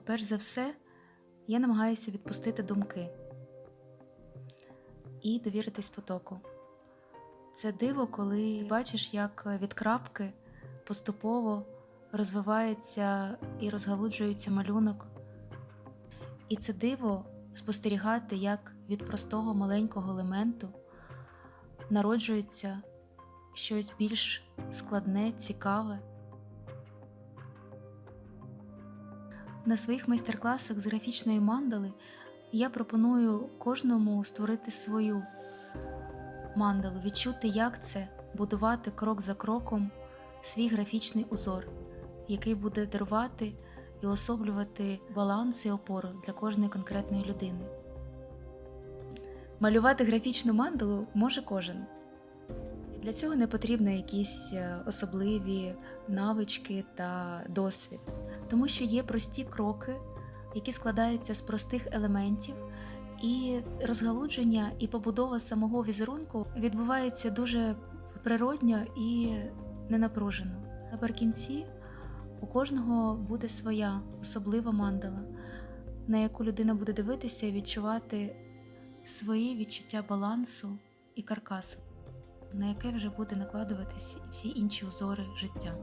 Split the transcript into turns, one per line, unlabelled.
перш за все, я намагаюся відпустити думки і довіритись потоку. Це диво, коли ти бачиш, як від крапки поступово розвивається і розгалуджується малюнок. І це диво спостерігати, як від простого маленького елементу народжується щось більш складне, цікаве. На своїх майстер-класах з графічної мандали я пропоную кожному створити свою мандалу, відчути, як це будувати крок за кроком свій графічний узор, який буде дарувати і особлювати баланс і опору для кожної конкретної людини. Малювати графічну мандалу може кожен. Для цього не потрібно якісь е, особливі навички та досвід, тому що є прості кроки, які складаються з простих елементів, і розгалудження і побудова самого візерунку відбувається дуже природньо і ненапружено. Наприкінці у кожного буде своя особлива мандала, на яку людина буде дивитися і відчувати свої відчуття балансу і каркасу, на яке вже буде накладуватись всі інші узори життя.